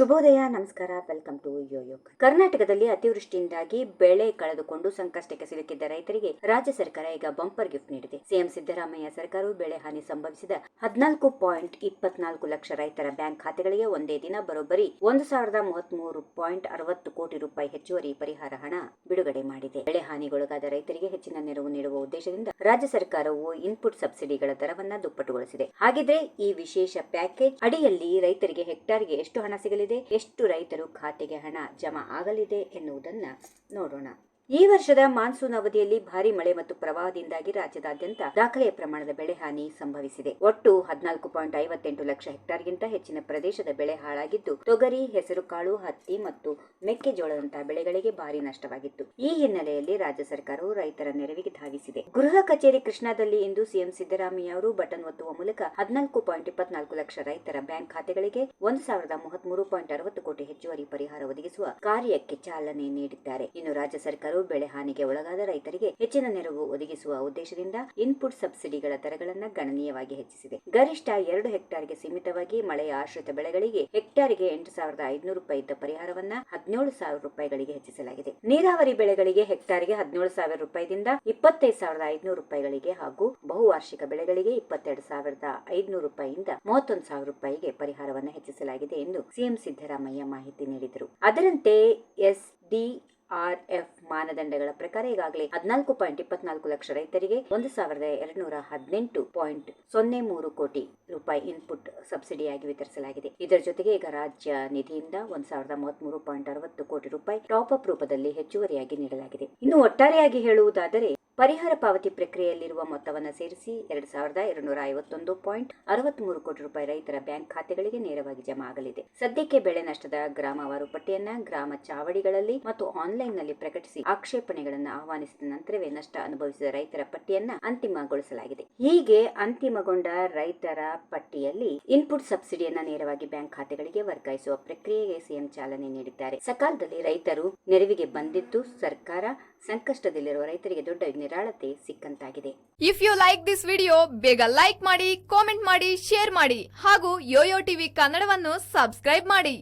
ಶುಭೋದಯ, ನಮಸ್ಕಾರ welcome to Yoyo ಕರ್ನಾಟಕದಲ್ಲಿ ಅತಿವೃಷ್ಟಿಯಿಂದಾಗಿ ಬೆಳೆ ಕಳೆದುಕೊಂಡು ಸಂಕಷ್ಟಕ್ಕೆ ಸಿಲುಕಿದ್ದ ರೈತರಿಗೆ ರಾಜ್ಯ ಸರ್ಕಾರ ಈಗ ಬಂಪರ್ ಗಿಫ್ಟ್ ನೀಡಿದೆ. ಸಿಎಂ ಸಿದ್ದರಾಮಯ್ಯ ಸರ್ಕಾರವು ಬೆಳೆ ಹಾನಿ ಸಂಭವಿಸಿದ ಹದಿನಾಲ್ಕು ಪಾಯಿಂಟ್ ಇಪ್ಪತ್ನಾಲ್ಕು ಲಕ್ಷ ರೈತರ ಬ್ಯಾಂಕ್ ಖಾತೆಗಳಿಗೆ ಒಂದೇ ದಿನ ಬರೋಬ್ಬರಿ ಒಂದು ಸಾವಿರದ ಮೂವತ್ಮೂರು ಪಾಯಿಂಟ್ ಅರವತ್ತು ಕೋಟಿ ರೂಪಾಯಿ ಹೆಚ್ಚುವರಿ ಪರಿಹಾರ ಹಣ ಬಿಡುಗಡೆ ಮಾಡಿದೆ. ಬೆಳೆ ಹಾನಿಗೊಳಗಾದ ರೈತರಿಗೆ ಹೆಚ್ಚಿನ ನೆರವು ನೀಡುವ ಉದ್ದೇಶದಿಂದ ರಾಜ್ಯ ಸರ್ಕಾರವು ಇನ್ಪುಟ್ ಸಬ್ಸಿಡಿಗಳ ದರವನ್ನ ದುಪ್ಪಟ್ಟುಗೊಳಿಸಿದೆ. ಹಾಗಿದ್ರೆ ಈ ವಿಶೇಷ ಪ್ಯಾಕೇಜ್ ಅಡಿಯಲ್ಲಿ ರೈತರಿಗೆ ಹೆಕ್ಟಾರ್ಗೆ ಎಷ್ಟು ಹಣ ಸಿಗಲಿದೆ? ಎಷ್ಟು ರೈತರು ಖಾತೆಗೆ ಹಣ ಜಮಾ ಆಗಲಿದೆ ಎನ್ನುವುದನ್ನು ನೋಡೋಣ. ಈ ವರ್ಷದ ಮಾನ್ಸೂನ್ ಅವಧಿಯಲ್ಲಿ ಭಾರಿ ಮಳೆ ಮತ್ತು ಪ್ರವಾಹದಿಂದಾಗಿ ರಾಜ್ಯದಾದ್ಯಂತ ದಾಖಲೆಯ ಪ್ರಮಾಣದ ಬೆಳೆ ಹಾನಿ ಸಂಭವಿಸಿದೆ. ಒಟ್ಟು ಹದಿನಾಲ್ಕು ಪಾಯಿಂಟ್ ಐವತ್ತೆಂಟು ಲಕ್ಷ ಹೆಕ್ಟಾರ್ಗಿಂತ ಹೆಚ್ಚಿನ ಪ್ರದೇಶದ ಬೆಳೆ ಹಾಳಾಗಿದ್ದು, ತೊಗರಿ ಹೆಸರುಕಾಳು ಹತ್ತಿ ಮತ್ತು ಮೆಕ್ಕೆಜೋಳದಂತಹ ಬೆಳೆಗಳಿಗೆ ಭಾರಿ ನಷ್ಟವಾಗಿತ್ತು. ಈ ಹಿನ್ನೆಲೆಯಲ್ಲಿ ರಾಜ್ಯ ಸರ್ಕಾರವು ರೈತರ ನೆರವಿಗೆ ಧಾವಿಸಿದೆ. ಗೃಹ ಕಚೇರಿ ಕೃಷ್ಣಾದಲ್ಲಿ ಇಂದು ಸಿಎಂ ಸಿದ್ದರಾಮಯ್ಯ ಅವರು ಬಟನ್ ಒತ್ತುವ ಮೂಲಕ ಹದಿನಾಲ್ಕು ಪಾಯಿಂಟ್ ಇಪ್ಪತ್ನಾಲ್ಕು ಲಕ್ಷ ರೈತರ ಬ್ಯಾಂಕ್ ಖಾತೆಗಳಿಗೆ ಒಂದು ಸಾವಿರದ ಮೂವತ್ಮೂರು ಪಾಯಿಂಟ್ ಅರವತ್ತು ಕೋಟಿ ಹೆಚ್ಚುವರಿ ಪರಿಹಾರ ಒದಗಿಸುವ ಕಾರ್ಯಕ್ಕೆ ಚಾಲನೆ ನೀಡಿದ್ದಾರೆ. ಇನ್ನು ರಾಜ್ಯ ಸರ್ಕಾರವು ಬೆಳೆ ಹಾನಿಗೆ ಒಳಗಾದ ರೈತರಿಗೆ ಹೆಚ್ಚಿನ ನೆರವು ಒದಗಿಸುವ ಉದ್ದೇಶದಿಂದ ಇನ್ಪುಟ್ ಸಬ್ಸಿಡಿಗಳ ದರಗಳನ್ನು ಗಣನೀಯವಾಗಿ ಹೆಚ್ಚಿಸಿದೆ. ಗರಿಷ್ಠ ಎರಡು ಹೆಕ್ಟಾರ್ಗೆ ಸೀಮಿತವಾಗಿ ಮಳೆಯ ಆಶ್ರಿತ ಬೆಳೆಗಳಿಗೆ ಹೆಕ್ಟಾರ್ಗೆ ಎಂಟು ಸಾವಿರದ ಐದುನೂರು ರೂಪಾಯಿ ಇದ್ದ ಪರಿಹಾರವನ್ನ ಹದಿನೇಳು ಸಾವಿರ ರೂಪಾಯಿಗಳಿಗೆ ಹೆಚ್ಚಿಸಲಾಗಿದೆ. ನೀರಾವರಿ ಬೆಳೆಗಳಿಗೆ ಹೆಕ್ಟಾರ್ಗೆ ಹದಿನೇಳು ಸಾವಿರ ರೂಪಾಯಿದಿಂದ ಇಪ್ಪತ್ತೈದು ಸಾವಿರದ ಐದುನೂರು ರೂಪಾಯಿಗಳಿಗೆ ಹಾಗೂ ಬಹುವಾರ್ಷಿಕ ಬೆಳೆಗಳಿಗೆ ಇಪ್ಪತ್ತೆರಡು ಸಾವಿರದ ಐದುನೂರು ರೂಪಾಯಿಯಿಂದ ಮೂವತ್ತೊಂದು ಸಾವಿರ ರೂಪಾಯಿಗೆ ಪರಿಹಾರವನ್ನು ಹೆಚ್ಚಿಸಲಾಗಿದೆ ಎಂದು ಸಿಎಂ ಸಿದ್ದರಾಮಯ್ಯ ಮಾಹಿತಿ ನೀಡಿದರು. ಅದರಂತೆ ಎಸ್ ಡಿ ಆರ್ಎಫ್ ಮಾನದಂಡಗಳ ಪ್ರಕಾರ ಈಗಾಗಲೇ ಹದಿನಾಲ್ಕು ಪಾಯಿಂಟ್ ಇಪ್ಪತ್ನಾಲ್ಕು ಲಕ್ಷ ರೈತರಿಗೆ ಒಂದು ಸಾವಿರದ ಎರಡುನೂರ ಹದಿನೆಂಟು ಪಾಯಿಂಟ್ ಸೊನ್ನೆ ಮೂರು ಕೋಟಿ ರೂಪಾಯಿ ಇನ್ಪುಟ್ ಸಬ್ಸಿಡಿಯಾಗಿ ವಿತರಿಸಲಾಗಿದೆ. ಇದರ ಜೊತೆಗೆ ಈಗ ರಾಜ್ಯ ನಿಧಿಯಿಂದ ಒಂದು ಸಾವಿರದ ಮೂವತ್ಮೂರು ಪಾಯಿಂಟ್ ಅರವತ್ತು ಕೋಟಿ ರೂಪಾಯಿ ಟಾಪ್ ಅಪ್ ರೂಪದಲ್ಲಿ ಹೆಚ್ಚುವರಿಯಾಗಿ ನೀಡಲಾಗಿದೆ. ಇನ್ನು ಒಟ್ಟಾರೆಯಾಗಿ ಹೇಳುವುದಾದರೆ ಪರಿಹಾರ ಪಾವತಿ ಪ್ರಕ್ರಿಯೆಯಲ್ಲಿರುವ ಮೊತ್ತವನ್ನು ಸೇರಿಸಿ ಎರಡು ಸಾವಿರದ ಎರಡುನೂರ ಐವತ್ತೊಂದು ಪಾಯಿಂಟ್ ಅರವತ್ಮೂರು ಕೋಟಿ ರೂಪಾಯಿ ರೈತರ ಬ್ಯಾಂಕ್ ಖಾತೆಗಳಿಗೆ ನೇರವಾಗಿ ಜಮಾ ಆಗಲಿದೆ. ಸದ್ಯಕ್ಕೆ ಬೆಳೆ ನಷ್ಟದ ಗ್ರಾಮವಾರು ಪಟ್ಟಿಯನ್ನ ಗ್ರಾಮ ಚಾವಡಿಗಳಲ್ಲಿ ಮತ್ತು ಆನ್ಲೈನ್ನಲ್ಲಿ ಪ್ರಕಟಿಸಿ ಆಕ್ಷೇಪಣೆಗಳನ್ನು ಆಹ್ವಾನಿಸಿದ ನಂತರವೇ ನಷ್ಟ ಅನುಭವಿಸಿದ ರೈತರ ಪಟ್ಟಿಯನ್ನ ಅಂತಿಮಗೊಳಿಸಲಾಗಿದೆ. ಹೀಗೆ ಅಂತಿಮಗೊಂಡ ರೈತರ ಪಟ್ಟಿಯಲ್ಲಿ ಇನ್ಪುಟ್ ಸಬ್ಸಿಡಿಯನ್ನ ನೇರವಾಗಿ ಬ್ಯಾಂಕ್ ಖಾತೆಗಳಿಗೆ ವರ್ಗಾಯಿಸುವ ಪ್ರಕ್ರಿಯೆಗೆ ಸಿಎಂ ಚಾಲನೆ ನೀಡಿದ್ದಾರೆ. ಸಕಾಲದಲ್ಲಿ ರೈತರು ನೆರವಿಗೆ ಬಂದಿದ್ದು ಸರ್ಕಾರ ಸಂಕಷ್ಟದಲ್ಲಿರುವ ರೈತರಿಗೆ ದೊಡ್ಡ ನಿರಾಳತೆ ಸಿಕ್ಕಂತಾಗಿದೆ. If you like this video ಬೇಗ ಲೈಕ್ ಮಾಡಿ ಕಾಮೆಂಟ್ ಮಾಡಿ ಶೇರ್ ಮಾಡಿ ಹಾಗೂ ಯೋಯೋ ಟಿವಿ ಕನ್ನಡವನ್ನು ಸಬ್ಸ್ಕ್ರೈಬ್ ಮಾಡಿ.